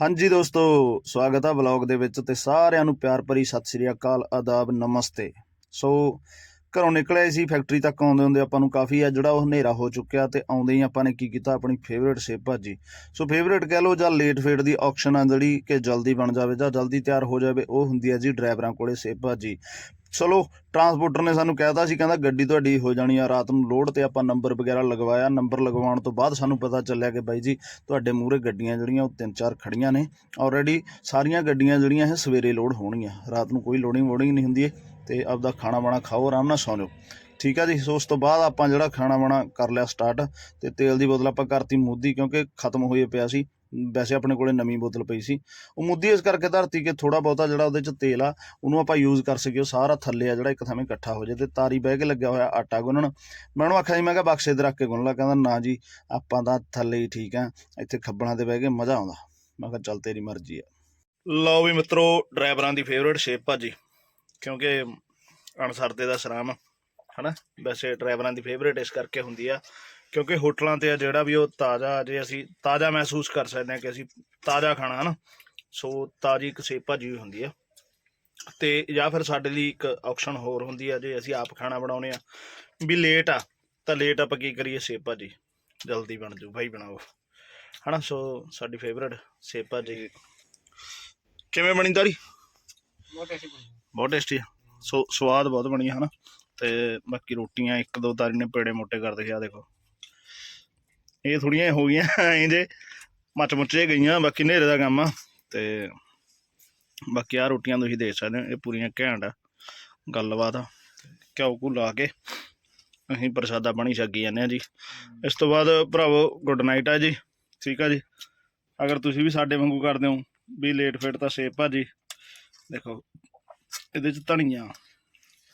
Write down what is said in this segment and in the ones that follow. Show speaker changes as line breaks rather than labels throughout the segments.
ਹਾਂਜੀ ਦੋਸਤੋ, ਸਵਾਗਤ ਆ ਵਲੌਗ ਦੇ ਵਿੱਚ ਤੇ ਸਾਰਿਆਂ ਨੂੰ ਪਿਆਰ ਭਰੀ ਸਤਿ ਸ੍ਰੀ ਅਕਾਲ, ਆਦਾਬ, ਨਮਸਤੇ। ਸੋ, ਘਰੋਂ ਨਿਕਲੇ ਸੀ ਫੈਕਟਰੀ ਤੱਕ ਆਉਂਦੇ ਹੁੰਦੇ ਆਪਾਂ ਨੂੰ ਕਾਫੀ ਆ, ਜਿਹੜਾ ਉਹ ਹਨੇਰਾ ਹੋ ਚੁੱਕਿਆ ਤੇ ਆਉਂਦੇ ਹੀ ਆਪਾਂ ਨੇ ਕੀ ਕੀਤਾ, ਆਪਣੀ ਫੇਵਰੇਟ ਸੇਬ ਭਾਜੀ। ਸੋ ਫੇਵਰੇਟ ਕਹਿ ਲਓ ਜਾਂ ਲੇਟ ਫੇਟ ਦੀ ਆਪਸ਼ਨ ਆ ਜਿਹੜੀ ਕਿ ਜਲਦੀ ਬਣ ਜਾਵੇ ਜਾਂ ਜਲਦੀ ਤਿਆਰ ਹੋ ਜਾਵੇ, ਉਹ ਹੁੰਦੀ ਹੈ ਜੀ ਡਰਾਈਵਰਾਂ ਕੋਲੇ ਸੇਬ ਭਾਜੀ। ਚਲੋ ਟਰਾਂਸਪੋਰਟਰ ਨੇ ਸਾਨੂੰ ਕਹਿਤਾ ਸੀ, ਕਹਿੰਦਾ ਗੱਡੀ ਤੁਹਾਡੀ ਹੋ ਜਾਣੀ ਆ, ਰਾਤ ਨੂੰ ਲੋਡ ਤੇ ਆਪਾਂ ਨੰਬਰ ਵਗੈਰਾ ਲਗਵਾਇਆ ਨੰਬਰ ਲਗਵਾਉਣ ਤੋਂ ਬਾਅਦ ਸਾਨੂੰ ਪਤਾ ਚੱਲਿਆ ਕਿ ਬਾਈ ਜੀ, ਤੁਹਾਡੇ ਮੂਹਰੇ ਗੱਡੀਆਂ ਜਿਹੜੀਆਂ ਉਹ ਤਿੰਨ ਚਾਰ ਖੜੀਆਂ ਨੇ ਆਲਰੇਡੀ ਸਾਰੀਆਂ ਗੱਡੀਆਂ ਜਿਹੜੀਆਂ ਇਹ ਸਵੇਰੇ ਲੋਡ ਹੋਣਗੀਆਂ, ਰਾਤ ਨੂੰ ਕੋਈ ਲੋਡਿੰਗ ਵੋਡਿੰਗ ਨਹੀਂ ਹੁੰਦੀ ਹੈ ਤੇ ਆਪਦਾ ਖਾਣਾ ਬਾਣਾ ਖਾਓ, ਆਰਾਮ ਨਾਲ ਸੌਂ ਜਾਓ। ਠੀਕ ਆ ਜੀ, ਸੋ ਉਸ ਤੋਂ ਬਾਅਦ ਆਪਾਂ ਜਿਹੜਾ ਖਾਣਾ ਬਾਣਾ ਕਰ ਲਿਆ ਸਟਾਰਟ ਤੇ ਤੇਲ ਦੀ ਬੋਤਲ ਆਪਾਂ ਕਰਤੀ ਮੋਦੀ, ਕਿਉਂਕਿ ਖਤਮ ਹੋਏ ਪਿਆ ਸੀ ਵੈਸੇ ਆਪਣੇ ਕੋਲੇ ਨਵੀਂ ਬੋਤਲ ਪਈ ਸੀ। ਉਹ ਮੁੱਦੀ ਇਸ ਕਰਕੇ ਧਰਤੀ ਕਿ ਥੋੜਾ ਬਹੁਤਾ ਜਿਹੜਾ ਉਹਦੇ ਚ ਤੇਲ ਆ, ਉਹਨੂੰ ਆਪਾਂ ਯੂਜ਼ ਕਰ ਸਕੀਏ, ਉਹ ਸਾਰਾ ਥੱਲੇ ਆ ਜਿਹੜਾ ਇੱਕ ਥਾਵੇਂ ਇਕੱਠਾ ਹੋ ਜਾਏ ਤੇ ਤਾਰੀ ਬਹਿ ਕੇ ਲੱਗਿਆ ਹੋਇਆ ਆਟਾ ਗੁੰਨਣ। ਮੈਂ ਉਹਨੂੰ ਆਖਿਆ ਜੀ ਮੈਂ ਕਿਹਾ ਬਕਸੇ ਤੇ ਰੱਖ ਕੇ ਗੁੰਨ ਲਾ, ਕਹਿੰਦਾ ਨਾ ਜੀ, ਆਪਾਂ ਤਾਂ ਥੱਲੇ ਹੀ ਠੀਕ ਆ, ਇੱਥੇ ਖੱਬਲਾਂ ਤੇ ਬਹਿ ਕੇ ਮਜ਼ਾ ਆਉਂਦਾ। ਮੈਂ ਕਿਹਾ ਚੱਲ ਤੇਰੀ ਮਰਜ਼ੀ ਆ। ਲਓ ਵੀ ਮਿੱਤਰੋ, ਡਰਾਈਵਰਾਂ ਦੀ ਫੇਵਰੇਟ ਸ਼ੇਪ ਭਾਜੀ ਕਿਉਂਕਿ ਅਣਸਰਦੇ ਦਾ ਸਰਾਮ ਹਨਾ? ਵੈਸੇ ਡਰਾਈਵਰਾਂ ਦੀ ਫੇਵਰੇਟ ਇਸ ਕਰਕੇ ਹੁੰਦੀ ਆ ਕਿਉਂਕਿ ਹੋਟਲਾਂ ਤੇ ਆ ਜਿਹੜਾ ਵੀ ਉਹ ਤਾਜ਼ਾ ਜੇ ਅਸੀਂ ਤਾਜ਼ਾ ਮਹਿਸੂਸ ਕਰ ਸਕਦੇ ਹਾਂ ਕਿ ਅਸੀਂ ਤਾਜ਼ਾ ਖਾਣਾ ਹਨਾ? ਸੋ ਤਾਜ਼ੀ ਇੱਕ ਸੇਬ ਭਾਜੀ ਵੀ ਹੁੰਦੀ ਆ। ਤੇ ਜਾਂ ਫਿਰ ਸਾਡੇ ਲਈ ਇੱਕ ਆਪਸ਼ਨ ਹੋਰ ਹੁੰਦੀ ਆ ਜੇ ਅਸੀਂ ਆਪ ਖਾਣਾ ਬਣਾਉਨੇ ਆ। ਵੀ ਲੇਟ ਆ ਤਾਂ ਲੇਟ ਆਪਾਂ ਕੀ ਕਰੀਏ ਸੇਬ ਭਾਜੀ? ਜਲਦੀ ਬਣ ਜੂ ਭਾਈ ਬਣਾਓ। ਹਨਾ? ਸੋ ਸਾਡੀ ਫੇਵਰੇਟ ਸੇਬ ਭਾਜੀ। ਕਿਵੇਂ ਬਣੀ ਤਾਰੀ
ਬਹੁਤ ਐਸੀ ਬਣੀ
ਬਹੁਤ ਟੇਸਟੀ ਆ। ਸੋ ਸਵਾਦ ਬਹੁਤ ਬਣੀ ਆ ਹਨਾ? ਤੇ ਬਾਕੀ ਰੋਟੀਆਂ ਇੱਕ ਦੋ ਤਾਰੀ ਨੇ ਪੇੜੇ ਮੋਟੇ ਕਰ ਦਿਖਿਆ ਦੇਖੋ। ਇਹ ਥੋੜੀਆਂ ਹੋ ਗਈਆਂ, ਐਂ ਜੇ ਮੱਚ ਮੁੱਚੇ ਗਈਆਂ, ਬਾਕੀ ਹਨੇਰੇ ਦਾ ਕੰਮ ਆ। ਤੇ ਬਾਕੀ ਆ ਰੋਟੀਆਂ ਤੁਸੀਂ ਦੇਖ ਸਕਦੇ ਹੋ, ਇਹ ਪੂਰੀਆਂ ਘੈਂਟ ਆ, ਗੱਲਬਾਤ ਆ। ਘਿਓ ਘੂ ਲਾ ਕੇ ਅਸੀਂ ਪ੍ਰਸ਼ਾਦਾ ਪਾਣੀ ਛਕੀ ਜਾਂਦੇ ਆ ਜੀ। ਇਸ ਤੋਂ ਬਾਅਦ ਭਰਾਵੋ ਗੁੱਡ ਨਾਈਟ ਆ ਜੀ, ਠੀਕ ਆ ਜੀ। ਅਗਰ ਤੁਸੀਂ ਵੀ ਸਾਡੇ ਵਾਂਗੂ ਕਰਦੇ ਹੋ, ਵੀ ਲੇਟ ਫੇਟ ਤਾਂ ਸੇਬ ਭਾਜੀ ਦੇਖੋ, ਇਹਦੇ ਚ ਧਨੀਆ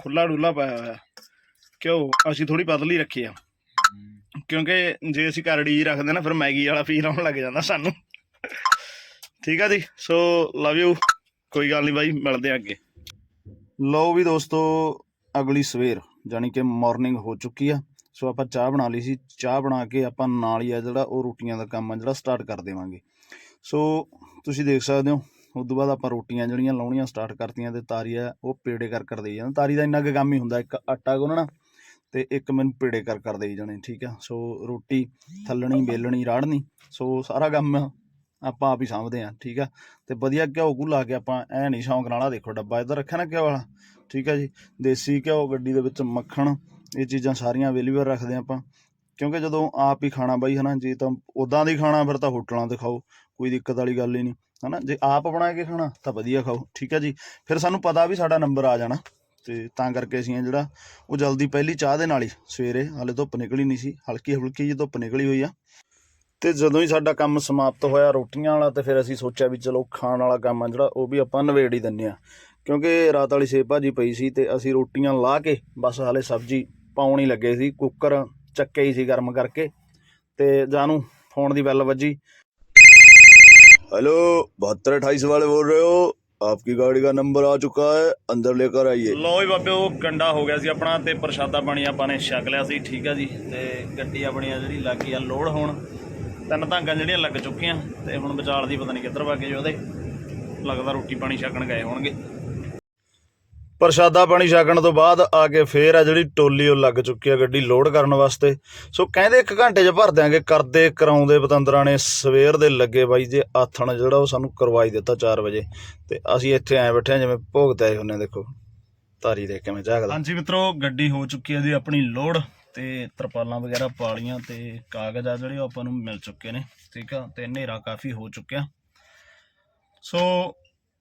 ਖੁੱਲਾ ਡੁੱਲਾ ਪਾਇਆ ਹੋਇਆ ਕਿਉਂ ਅਸੀਂ ਥੋੜੀ ਪਤਲੀ ਰੱਖੀ ਆ। ਕਿਉਂਕਿ ਜੇ ਅਸੀਂ ਘਰ ਜੀ ਰੱਖਦੇ ਨਾ, ਫਿਰ ਮੈਗੀ ਵਾਲਾ ਫੀਲ ਆਉਣ ਲੱਗ ਜਾਂਦਾ ਸਾਨੂੰ। ਠੀਕ ਆ ਜੀ? ਸੋ ਲਵ ਯੂ ਕੋਈ ਗੱਲ ਨਹੀਂ ਬਾਈ, ਮਿਲਦੇ ਆ ਅੱਗੇ। ਲਓ ਵੀ ਦੋਸਤੋ, ਅਗਲੀ ਸਵੇਰ ਜਾਨੀ ਕਿ ਮਾਰਨਿੰਗ ਹੋ ਚੁੱਕੀ ਆ। ਸੋ ਆਪਾਂ ਚਾਹ ਬਣਾ ਲਈ ਸੀ। ਚਾਹ ਬਣਾ ਕੇ ਆਪਾਂ ਨਾਲ ਹੀ ਆ ਜਿਹੜਾ ਉਹ ਰੋਟੀਆਂ ਦਾ ਕੰਮ ਆ, ਜਿਹੜਾ ਸਟਾਰਟ ਕਰ ਦੇਵਾਂਗੇ। ਸੋ ਤੁਸੀਂ ਦੇਖ ਸਕਦੇ ਹੋ, ਉਸ ਤੋਂ ਬਾਅਦ ਆਪਾਂ ਰੋਟੀਆਂ ਜਿਹੜੀਆਂ ਲਾਉਣੀਆਂ ਸਟਾਰਟ ਕਰਤੀਆਂ ਤੇ ਤਾਰੀ ਆ ਉਹ ਪੇੜੇ ਕਰ ਕਰ ਦੇਈ ਜਾਂਦਾ। ਤਾਰੀ ਦਾ ਇੰਨਾ ਕੁ ਕੰਮ ਹੀ ਹੁੰਦਾ, ਇੱਕ ਆਟਾ ਗੁੰਨਣਾ ਤੇ ਇੱਕ ਮੈਨੂੰ ਪੇੜੇ ਕਰ ਕਰ ਦੇਈ ਜਾਣੇ, ਠੀਕ ਆ? ਸੋ ਰੋਟੀ ਥੱਲਣੀ, ਵੇਲਣੀ ਰਾੜਨੀ ਸੋ ਸਾਰਾ ਕੰਮ ਆਪਾਂ ਆਪ ਹੀ ਸਾਂਭਦੇ ਆ, ਠੀਕ ਆ? ਤੇ ਵਧੀਆ ਘਿਓ ਘੂ ਲਾ ਕੇ ਆਪਾਂ ਐ ਨਹੀਂ ਸ਼ੌਂਕ ਨਾਲ ਆ ਦੇਖੋ ਡੱਬਾ ਇੱਧਰ ਰੱਖਿਆ ਨਾ ਘਿਓ ਵਾਲਾ, ਠੀਕ ਆ ਜੀ? ਦੇਸੀ ਘਿਓ, ਗੱਡੀ ਦੇ ਵਿੱਚ ਮੱਖਣ, ਇਹ ਚੀਜ਼ਾਂ ਸਾਰੀਆਂ ਅਵੇਲੇਬਲ ਰੱਖਦੇ ਆਪਾਂ। ਕਿਉਂਕਿ ਜਦੋਂ ਆਪ ਹੀ ਖਾਣਾ ਬਾਈ, ਹਨਾ, ਜੇ ਤਾਂ ਉਦਾਂ ਦੀ ਖਾਣਾ, ਫਿਰ ਤਾਂ ਹੋਟਲਾਂ ਤੇ ਖਾਓ, ਕੋਈ ਦਿੱਕਤ ਵਾਲੀ ਗੱਲ ਹੀ ਨਹੀਂ, ਹਨਾ? ਜੇ ਆਪ ਬਣਾ ਕੇ ਖਾਣਾ, ਤਾਂ ਵਧੀਆ ਖਾਓ, ਠੀਕ ਹੈ ਜੀ? ਫਿਰ ਸਾਨੂੰ ਪਤਾ ਵੀ ਸਾਡਾ ਨੰਬਰ ਆ ਜਾਣਾ। ਤੇ ਤਾਂ ਕਰਕੇ ਅਸੀਂ ਇਹ ਜਿਹੜਾ ਉਹ ਜਲਦੀ ਪਹਿਲੀ ਚਾਹ ਦੇ ਨਾਲ ਹੀ ਸਵੇਰੇ, ਹਾਲੇ ਧੁੱਪ ਨਿਕਲੀ ਨਹੀਂ ਸੀ, ਹਲਕੀ ਹਲਕੀ ਜਿਹੀ ਧੁੱਪ ਨਿਕਲੀ ਹੋਈ ਆ। ਤੇ ਜਦੋਂ ਹੀ ਸਾਡਾ ਕੰਮ ਸਮਾਪਤ ਹੋਇਆ ਰੋਟੀਆਂ ਵਾਲਾ, ਤੇ ਫਿਰ ਅਸੀਂ ਸੋਚਿਆ ਵੀ ਚਲੋ ਖਾਣ ਵਾਲਾ ਕੰਮ ਆ ਜਿਹੜਾ, ਉਹ ਵੀ ਆਪਾਂ ਨਵੇੜ ਹੀ ਦਿੰਨੇ ਆ। ਕਿਉਂਕਿ ਰਾਤ ਵਾਲੀ ਸੇਬ ਭਾਜੀ ਪਈ ਸੀ ਤੇ ਅਸੀਂ ਰੋਟੀਆਂ ਲਾ ਕੇ ਬਸ ਹਾਲੇ ਸਬਜ਼ੀ ਪਾਉਣੀ ਲੱਗੇ ਸੀ, ਕੁੱਕਰ ਚੱਕੇ ਹੀ ਸੀ ਗਰਮ ਕਰਕੇ। ਤੇ ਜਾਨੂੰ, ਫੋਨ ਦੀ ਬੈਲ ਵੱਜੀ। ਹੈਲੋ 7228 ਵਾਲੇ ਬੋਲ ਰਹੇ ਹੋ। ਆਪਕੀ ਗਾੜੀ ਦਾ ਨੰਬਰ ਆ ਚੁੱਕਾ ਹੈ ਅੰਦਰ ਲੈ ਕੇ ਆਈਏ ਲਓ ਜੀ ਬਾਬੇ ਉਹ ਕੰਡਾ ਹੋ ਗਿਆ ਸੀ ਆਪਣਾ ਤੇ ਪ੍ਰਸ਼ਾਦਾ ਪਾਣੀ ਆਪਾਂ ਨੇ ਛਕ ਲਿਆ ਸੀ ਠੀਕ ਆ ਜੀ ਤੇ ਗੱਡੀ ਆਪਣੀ ਆ ਜਿਹੜੀ ਲੱਗ ਗਈ ਆ ਲੋਡ ਹੋਣ ਤਿੰਨ ਧਾਂਗਾਂ ਜਿਹੜੀਆਂ ਲੱਗ ਚੁੱਕੀਆਂ ਤੇ ਹੁਣ ਵਿਚਾਰ ਦੀ ਪਤਾ ਨਹੀਂ ਕਿੱਧਰ ਵਗ ਗਏ ਉਹਦੇ ਲੱਗਦਾ ਰੋਟੀ ਪਾਣੀ ਛਕਣ ਗਏ ਹੋਣਗੇ ਪ੍ਰਸ਼ਾਦਾ ਪਾਣੀ ਛਕਣ ਤੋਂ ਬਾਅਦ ਆ ਕੇ ਫੇਰ ਆ ਜਿਹੜੀ ਟੋਲੀ ਉਹ ਲੱਗ ਚੁੱਕੀ ਆ ਗੱਡੀ ਲੋਡ ਕਰਨ ਵਾਸਤੇ। ਸੋ ਕਹਿੰਦੇ ਇੱਕ ਘੰਟੇ 'ਚ ਭਰ ਦਿਆਂਗੇ। ਕਰਦੇ ਕਰਾਉਂਦੇ ਪਤੰਦਰਾਂ ਨੇ ਸਵੇਰ ਦੇ ਲੱਗੇ ਬਾਈ ਜੇ ਆਥਣ ਜਿਹੜਾ ਉਹ ਸਾਨੂੰ ਕਰਵਾਈ ਦਿੱਤਾ 4 ਵਜੇ। ਤੇ ਅਸੀਂ ਇੱਥੇ ਐ ਬੈਠੇ ਆ ਜਿਵੇਂ ਭੋਗਤੇ ਆਏ ਹੁੰਨੇ ਦੇਖੋ। ਤਾਰੀ ਦੇ ਕਿਵੇਂ ਝਾਕਦਾ। ਹਾਂਜੀ ਮਿੱਤਰੋ, ਗੱਡੀ ਹੋ ਚੁੱਕੀ ਹੈ ਜੀ ਆਪਣੀ ਲੋਡ ਤੇ ਤਰਪਾਲਾਂ ਵਗੈਰਾ ਪਾਲੀਆਂ ਤੇ ਕਾਗਜ਼ ਆ ਜਿਹੜੇ ਉਹ ਆਪਾਂ ਨੂੰ ਮਿਲ ਚੁੱਕੇ ਨੇ, ਠੀਕ ਆ? ਤੇ ਹਨੇਰਾ ਕਾਫੀ ਹੋ ਚੁੱਕਿਆ। ਸੋ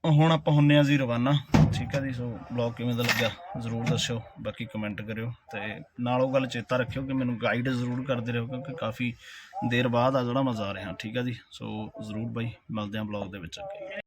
ਹੁਣ ਆਪਾਂ ਹੁੰਨੇ ਆ ਜੀ ਰਵਾਨਾ। ਠੀਕ ਆ ਜੀ, ਸੋ ਬਲੌਗ ਕਿਵੇਂ ਦਾ ਲੱਗਿਆ ਜ਼ਰੂਰ ਦੱਸਿਓ, ਬਾਕੀ ਕਮੈਂਟ ਕਰਿਓ ਤੇ ਨਾਲ ਉਹ ਗੱਲ ਚੇਤਾ ਰੱਖਿਓ ਕਿ ਮੈਨੂੰ ਗਾਈਡ ਜ਼ਰੂਰ ਕਰਦੇ ਰਹੋ ਕਿਉਂਕਿ ਕਾਫੀ ਦੇਰ ਬਾਅਦ ਆ ਜਿਹੜਾ ਮਜ਼ਾ ਜਾ ਰਿਹਾ। ਠੀਕ ਆ ਜੀ, ਸੋ ਜ਼ਰੂਰ ਬਾਈ, ਮਿਲਦੇ ਆ ਬਲੌਗ ਦੇ ਵਿੱਚ ਅੱਗੇ।